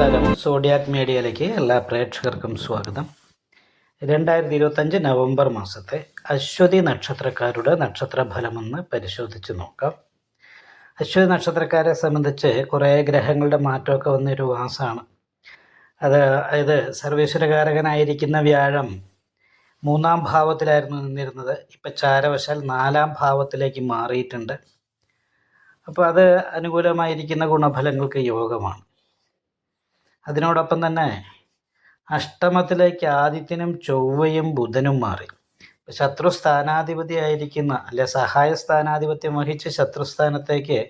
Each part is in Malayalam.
നമസ്കാരം. സോഡിയാക് മീഡിയയിലേക്ക് എല്ലാ പ്രേക്ഷകർക്കും സ്വാഗതം. രണ്ടായിരത്തി ഇരുപത്തഞ്ച് നവംബർ മാസത്തെ അശ്വതി നക്ഷത്രക്കാരുടെ നക്ഷത്രഫലമെന്ന് പരിശോധിച്ച് നോക്കാം. അശ്വതി നക്ഷത്രക്കാരെ സംബന്ധിച്ച് കുറേ ഗ്രഹങ്ങളുടെ മാറ്റമൊക്കെ വന്നൊരു മാസമാണ്. അത് അതായത് സർവേശ്വരകാരകനായിരിക്കുന്ന വ്യാഴം മൂന്നാം ഭാവത്തിലായിരുന്നു നിന്നിരുന്നത്. ഇപ്പം ചാരവശാൽ നാലാം ഭാവത്തിലേക്ക് മാറിയിട്ടുണ്ട്. അപ്പോൾ അത് അനുകൂലമായിരിക്കുന്ന ഗുണഫലങ്ങൾക്ക് യോഗമാണ്. അതിനോടൊപ്പം തന്നെ അഷ്ടമത്തിലേക്ക് ആദിത്യനും ചൊവ്വയും ബുധനും മാറി. ശത്രു സ്ഥാനാധിപതിയായിരിക്കുന്ന അല്ലെ സഹായ സ്ഥാനാധിപത്യം വഹിച്ച് ശത്രുസ്ഥാനത്തേക്ക്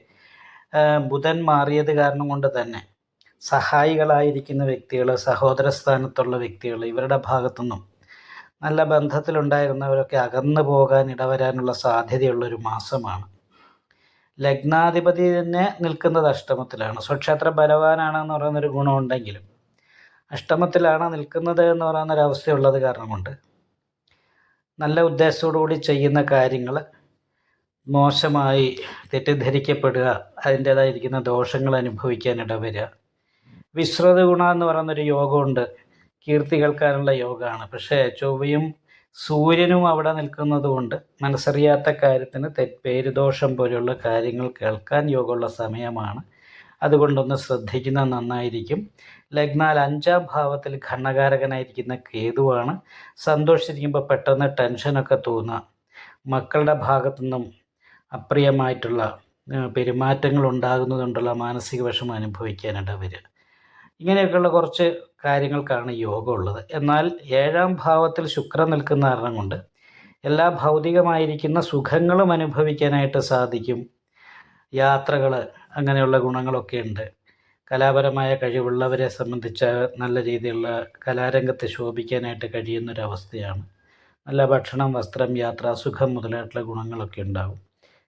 ബുധൻ മാറിയത് കാരണം കൊണ്ട് തന്നെ സഹായികളായിരിക്കുന്ന വ്യക്തികൾ സഹോദര സ്ഥാനത്തുള്ള വ്യക്തികൾ ഇവരുടെ ഭാഗത്തുനിന്നും നല്ല ബന്ധത്തിലുണ്ടായിരുന്നവരൊക്കെ അകന്നു പോകാൻ ഇടവരാനുള്ള സാധ്യതയുള്ളൊരു മാസമാണ്. ലഗ്നാധിപതി തന്നെ നിൽക്കുന്നത് അഷ്ടമത്തിലാണ്. സ്വക്ഷേത്ര ബലവാനാണെന്ന് പറയുന്നൊരു ഗുണമുണ്ടെങ്കിലും അഷ്ടമത്തിലാണ് നിൽക്കുന്നത് എന്ന് പറയുന്നൊരു അവസ്ഥയുള്ളത് കാരണം കൊണ്ട് നല്ല ഉദ്ദേശത്തോടുകൂടി ചെയ്യുന്ന കാര്യങ്ങൾ മോശമായി തെറ്റിദ്ധരിക്കപ്പെടുക അതിന്റേതായിരിക്കുന്ന ദോഷങ്ങൾ അനുഭവിക്കാൻ ഇടവരിക വിശ്രുത ഗുണ എന്ന് പറയുന്നൊരു യോഗമുണ്ട്. കീർത്തി കേൾക്കാനുള്ള യോഗമാണ്. പക്ഷേ ചൊവ്വയും സൂര്യനും അവിടെ നിൽക്കുന്നത് കൊണ്ട് മനസ്സറിയാത്ത കാര്യത്തിന് തെറ്റ് പേരുദോഷം പോലെയുള്ള കാര്യങ്ങൾ കേൾക്കാൻ യോഗമുള്ള സമയമാണ്. അതുകൊണ്ടൊന്ന് ശ്രദ്ധിക്കുന്നത് നന്നായിരിക്കും. ലഗ്നാൽ അഞ്ചാം ഭാവത്തിൽ ഘണ്ണകാരകനായിരിക്കുന്ന കേതുവാണ്. സന്തോഷിച്ചിരിക്കുമ്പോൾ പെട്ടെന്ന് ടെൻഷനൊക്കെ തോന്നുക മക്കളുടെ ഭാഗത്തു നിന്നും അപ്രിയമായിട്ടുള്ള പെരുമാറ്റങ്ങൾ ഉണ്ടാകുന്നതുകൊണ്ടുള്ള മാനസിക വിഷമം അനുഭവിക്കാനായിട്ട് വരിക. ഇങ്ങനെയൊക്കെയുള്ള കുറച്ച് കാര്യങ്ങൾക്കാണ് യോഗം ഉള്ളത് എന്നാൽ ഏഴാം ഭാവത്തിൽ ശുക്രൻ നിൽക്കുന്ന കാരണം കൊണ്ട് എല്ലാ ഭൗതികമായിരിക്കുന്ന സുഖങ്ങളും അനുഭവിക്കാനായിട്ട് സാധിക്കും. യാത്രകൾ അങ്ങനെയുള്ള ഗുണങ്ങളൊക്കെ ഉണ്ട്. കലാപരമായ കഴിവുള്ളവരെ സംബന്ധിച്ച് നല്ല രീതിയിലുള്ള കലാരംഗത്തെ ശോഭിക്കാനായിട്ട് കഴിയുന്നൊരവസ്ഥയാണ്. നല്ല ഭക്ഷണം വസ്ത്രം യാത്ര സുഖം മുതലായിട്ടുള്ള ഗുണങ്ങളൊക്കെ ഉണ്ടാകും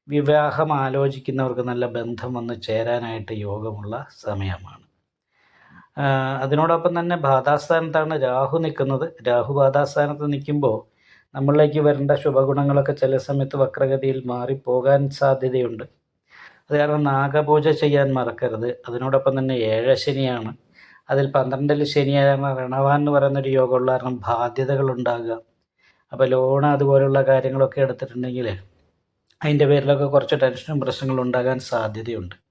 വിവാഹം ആലോചിക്കുന്നവർക്ക് നല്ല ബന്ധം വന്ന് ചേരാനായിട്ട് യോഗമുള്ള സമയമാണ്. അതിനോടൊപ്പം തന്നെ ബാധാസ്ഥാനത്താണ് രാഹു നിൽക്കുന്നത്. രാഹു ബാധാസ്ഥാനത്ത് നിൽക്കുമ്പോൾ നമ്മളിലേക്ക് വരേണ്ട ശുഭഗുണങ്ങളൊക്കെ ചില സമയത്ത് വക്രഗതിയിൽ മാറിപ്പോകാൻ സാധ്യതയുണ്ട്. അത് കാരണം നാഗപൂജ ചെയ്യാൻ മറക്കരുത്. അതിനോടൊപ്പം തന്നെ ഏഴ ശനിയാണ്. അതിൽ പന്ത്രണ്ടിൽ ശനിയാണ് രണവാൻ എന്ന് പറയുന്നൊരു യോഗമുള്ള കാരണം ബാധ്യതകൾ ഉണ്ടാകുക. അപ്പോൾ ലോൺ അതുപോലുള്ള കാര്യങ്ങളൊക്കെ എടുത്തിട്ടുണ്ടെങ്കിൽ അതിന്റെ പേരിലൊക്കെ കുറച്ച് ടെൻഷനും പ്രശ്നങ്ങളും ഉണ്ടാകാൻ സാധ്യതയുണ്ട്.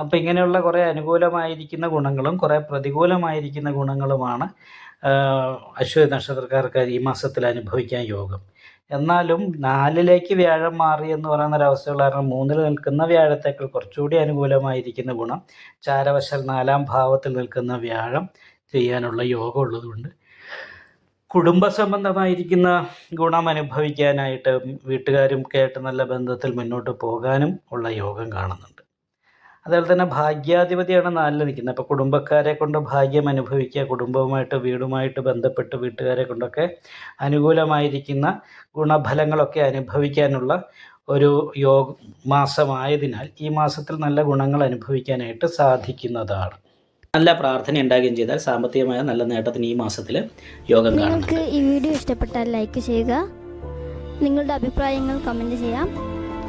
അപ്പോൾ ഇങ്ങനെയുള്ള കുറേ അനുകൂലമായിരിക്കുന്ന ഗുണങ്ങളും കുറേ പ്രതികൂലമായിരിക്കുന്ന ഗുണങ്ങളുമാണ് അശ്വതി നക്ഷത്രക്കാർക്ക് ഈ മാസത്തിൽ അനുഭവിക്കാൻ യോഗം. എന്നാലും നാലിലേക്ക് വ്യാഴം മാറി എന്ന് പറയുന്ന ഒരവസ്ഥയുള്ള കാരണം മൂന്നിൽ നിൽക്കുന്ന വ്യാഴത്തേക്കാൾ കുറച്ചുകൂടി അനുകൂലമായിരിക്കുന്ന ഗുണം ചാരവശൽ നാലാം ഭാവത്തിൽ നിൽക്കുന്ന വ്യാഴം ചെയ്യാനുള്ള യോഗം ഉള്ളതുകൊണ്ട് കുടുംബ സംബന്ധമായിരിക്കുന്ന ഗുണം അനുഭവിക്കാനായിട്ട് വീട്ടുകാരും കേട്ട് നല്ല ബന്ധത്തിൽ മുന്നോട്ട് പോകാനും ഉള്ള യോഗം കാണുന്നുണ്ട്. അതുപോലെ തന്നെ ഭാഗ്യാധിപതിയാണ് നാലിൽ നിൽക്കുന്നത്. അപ്പോൾ കുടുംബക്കാരെ കൊണ്ട് ഭാഗ്യം അനുഭവിക്കുക കുടുംബവുമായിട്ട് വീടുമായിട്ട് ബന്ധപ്പെട്ട് വീട്ടുകാരെ കൊണ്ടൊക്കെ അനുകൂലമായിരിക്കുന്ന ഗുണഫലങ്ങളൊക്കെ അനുഭവിക്കാനുള്ള ഒരു യോഗ മാസമായതിനാൽ ഈ മാസത്തിൽ നല്ല ഗുണങ്ങൾ അനുഭവിക്കാനായിട്ട് സാധിക്കുന്നതാണ്. നല്ല പ്രാർത്ഥന ഉണ്ടാകുകയും ചെയ്താൽ സാമ്പത്തികമായ നല്ല നേട്ടത്തിന് ഈ മാസത്തിൽ യോഗം കാണാം നിങ്ങൾക്ക് ഈ വീഡിയോ ഇഷ്ടപ്പെട്ടാൽ ലൈക്ക് ചെയ്യുക. നിങ്ങളുടെ അഭിപ്രായങ്ങൾ കമന്റ് ചെയ്യാം.